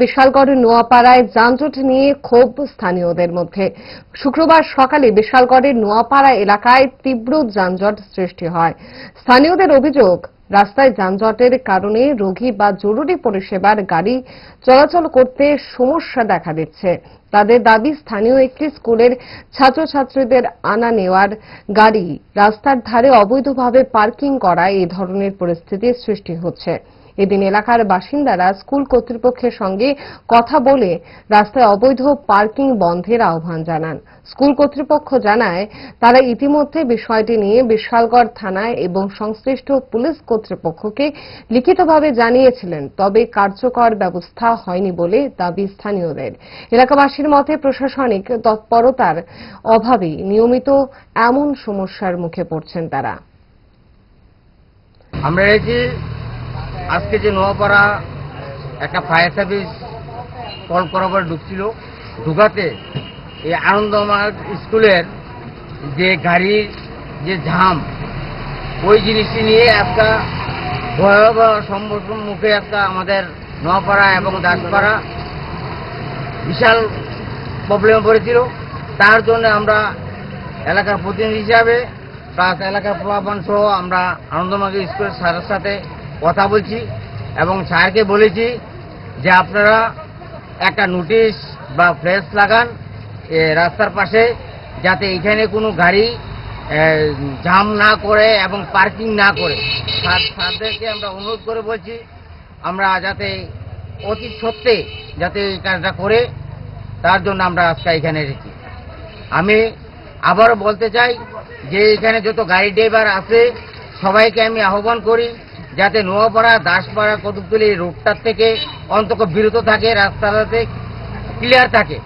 বিশালগড়ের নোয়াপাড়ায় যানজট নিয়ে ক্ষোভ স্থানীয়দের মধ্যে। শুক্রবার সকালে বিশালগড়ের নোয়াপাড়া এলাকায় তীব্র যানজট সৃষ্টি হয়। স্থানীয়দের অভিযোগ, রাস্তায় যানজটের কারণে রোগী বা জরুরি পরিষেবার গাড়ি চলাচল করতে সমস্যা দেখা দিচ্ছে। তাদের দাবি, স্থানীয় একটি স্কুলের ছাত্রছাত্রীদের আনা নেওয়ার গাড়ি রাস্তার ধারে অবৈধভাবে পার্কিং করায় এই ধরনের পরিস্থিতির সৃষ্টি হচ্ছে। এদিন এলাকার বাসিন্দারা স্কুল কর্তৃপক্ষের সঙ্গে কথা বলে রাস্তায় অবৈধ পার্কিং বন্ধের আহ্বান জানান। স্কুল কর্তৃপক্ষ জানায়, তারা ইতিমধ্যে বিষয়টি নিয়ে বিশালগড় থানায় এবং সংশ্লিষ্ট পুলিশ কর্তৃপক্ষকে লিখিতভাবে জানিয়েছিলেন, তবে কার্যকর ব্যবস্থা হয়নি বলে দাবি স্থানীয়দের। এলাকাবাসীর মতে প্রশাসনিক তৎপরতার অভাবে নিয়মিত এমন সমস্যার মুখে পড়ছেন তারা। আমরা আজকে যে নোয়াপাড়া, একটা ফায়ার সার্ভিস কল করার পর ঢুকছিল। ঢুকাতে এই আনন্দমার্গ স্কুলের যে গাড়ির যে ঝাম, ওই জিনিসটি নিয়ে একটা ভয়াবহ সম্মুখে একটা আমাদের নোয়াপাড়া এবং দাসপাড়া বিশাল প্রবলেমে পড়েছিল। তার জন্য আমরা এলাকার প্রতিনিধি হিসাবে প্লাস এলাকার প্লাবন সহ আমরা আনন্দমার্গ স্কুলের স্যারের সাথে কথা বলছি এবং স্যারকে বলেছি যে আপনারা একটা নোটিশ বা ফ্লেক্স লাগান রাস্তার পাশে, যাতে এখানে কোনো গাড়ি জাম না করে এবং পার্কিং না করে। স্যার, স্যারদেরকে আমরা অনুরোধ করে বলছি, আমরা যাতে অতি সত্ত্বে যাতে এই কাজটা করে, তার জন্য আমরা আজকে এখানে এসেছি। আমি আবারও বলতে চাই যে এখানে যত গাড়ি ড্রাইভার আছে, সবাইকে আমি আহ্বান করি যাতে নোয়াপাড়া দাসপাড়া কদুকতলি রোডটার থেকে অন্তত বিরত থাকে রাস্তাটাতে ক্লিয়ার থাকে।